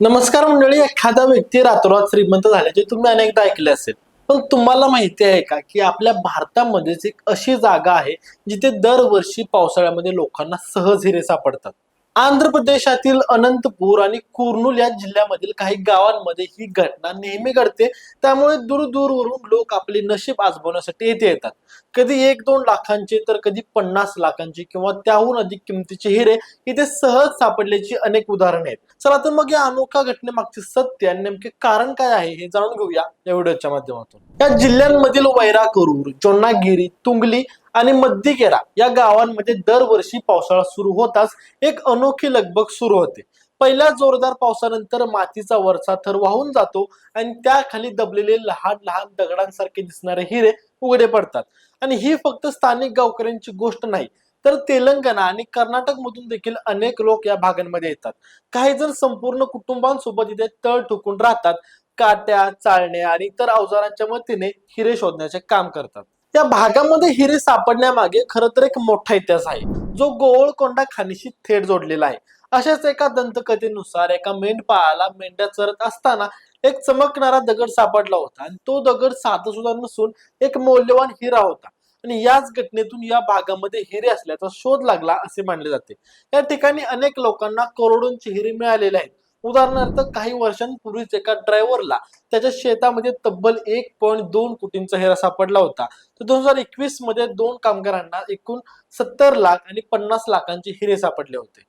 नमस्कार मंडळी एखादा व्यक्ती रातोरात श्रीमंत झाल्याचे तुम्ही अनेकदा ऐकले असेल. पण तुम्हाला माहिती आहे का की आपल्या भारतामध्येच एक अशी जागा आहे जिथे दरवर्षी पावसाळ्यामध्ये लोकांना सहज हिरे सापडतात. आंध्र प्रदेशातील अनंतपूर आणि कुर्नूल या जिल्ह्यामधील काही गावांमध्ये ही घटना नेहमी घडते. त्यामुळे दूरदूरवरून लोक आपले नशीब आजमावण्यासाठी येथे येतात. कधी एक दोन लाखांचे तर कधी पन्नास लाखांचे किंवा त्याहून अधिक किमतीचे हिरे इथे सहज सापडल्याची अनेक उदाहरणे आहेत. चला तर मग या अनोखा घटनेमागचे सत्य आणि नेमके कारण काय आहे हे जाणून घेऊया या व्हिडिओच्या माध्यमातून. या जिल्ह्यांमधील वैरा करूर जोन्नागिरी तुंगली आणि मद्दिकेरा या गावांमध्ये दरवर्षी पावसाळा सुरू होताच एक अनोखी लगबग सुरू होते. पहिल्या जोरदार पावसानंतर मातीचा वरचा थर वाहून जातो आणि त्याखाली दबलेले लहान लहान दगडांसारखे दिसणारे हिरे उघडे पडतात. आणि ही फक्त स्थानिक गावकऱ्यांची गोष्ट नाही तर तेलंगणा आणि कर्नाटक मधून देखील अनेक लोक या भागांमध्ये येतात. काही जण संपूर्ण कुटुंबांसोबत इथे तळ ठोकून राहतात काट्या चाळण्या आणि इतर अवजारांच्या मदतीने हिरे शोधण्याचे काम करतात. या भागामध्ये हिरे सापडण्यामागे खरं तर एक मोठा इतिहास आहे. जो गोवळकोंडा खाणीशी थेट जोडलेला आहे. अशाच एका दंतकथेनुसार एका मेंढपाळाला मेंढ्या चरत असताना एक चमकणारा दगड सापडला होता आणि तो दगड साधा सुद्धा नसून एक मौल्यवान हिरा होता. आणि याच घटनेतून या भागामध्ये हिरे असल्याचा शोध लागला असे मानले जाते. या ठिकाणी अनेक लोकांना करोडोंचे हिरे मिळालेले आहेत. उदाहरणार्थ काही वर्षांपूर्वीच एका ड्रायव्हरला त्याच्या शेतामध्ये तब्बल एक पॉईंट दोन कोटींचा हेरा सापडला होता. तर दोन हजार एकवीसमध्ये दोन कामगारांना एकूण सत्तर लाख आणि पन्नास लाखांचे हिरे सापडले होते.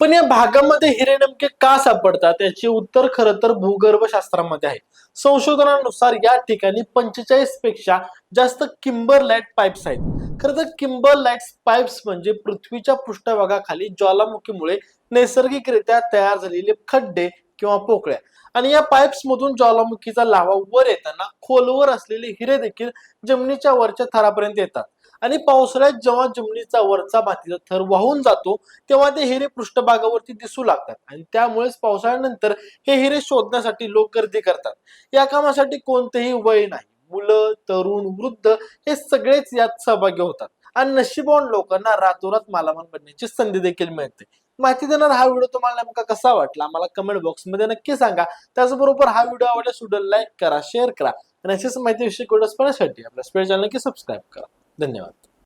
पण या भागामध्ये हिरे नेमके का सापडतात याचे उत्तर खरं तर भूगर्भशास्त्रामध्ये आहे. संशोधनानुसार या ठिकाणी पंचेचाळीसपेक्षा जास्त किंबर लाइट पाईप्स आहेत. खरं तर किंबरलाइट पाईप्स म्हणजे पृथ्वीच्या पृष्ठभागाखाली ज्वालामुखीमुळे नैसर्गिकरित्या तयार झालेले खड्डे किंवा पोकळ्या. आणि या पाईप्स मधून ज्वालामुखीचा लावा वर येताना खोलवर असलेले हिरे देखील जमिनीच्या वरच्या थरापर्यंत येतात. आणि पावसाळ्यात जेव्हा जमिनीचा वरचा मातीचा थर वाहून जातो तेव्हा ते हिरे पृष्ठभागावरती दिसू लागतात. आणि त्यामुळेच पावसाळ्यानंतर हे हिरे शोधण्यासाठी लोक गर्दी करतात. या कामासाठी कोणतेही वय नाही. मुलं तरुण वृद्ध हे सगळेच यात सहभागी होतात. आणि नशिबवान लोकांना रातोरात मालामाल बनण्याची संधी देखील मिळते. माहिती देणार हा व्हिडिओ तुम्हाला नेमका कसा वाटला? मला कमेंट बॉक्समध्ये नक्की सांगा. त्याचबरोबर हा व्हिडिओ आवडल्यास व्हिडिओ लाईक करा शेअर करा. आणि अशीच माहिती विषयी व्हिडिओज पाहण्यासाठी आपल्या स्पेशल चॅनल नक्की सबस्क्राईब करा. धन्यवाद.